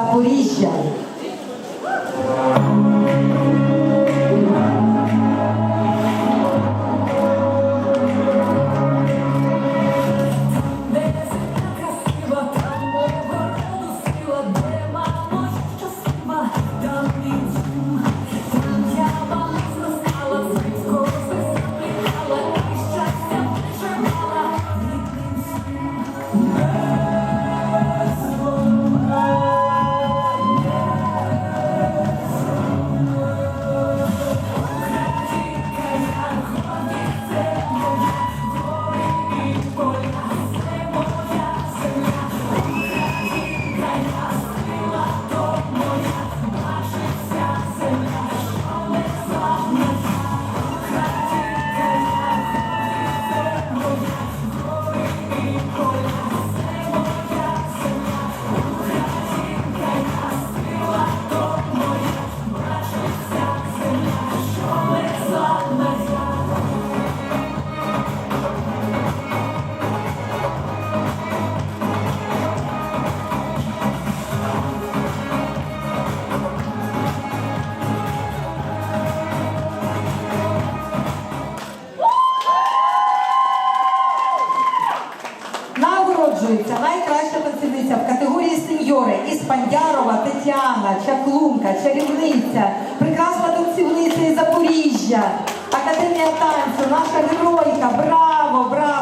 Запоріжжя. Нагороджується найкраща танцівниця в категорії сеньори Іспандярова Тетяна, чаклунка, чарівниця, прекрасна танцівниця із Запоріжжя, Академія танцю, наша геройка. Браво, браво,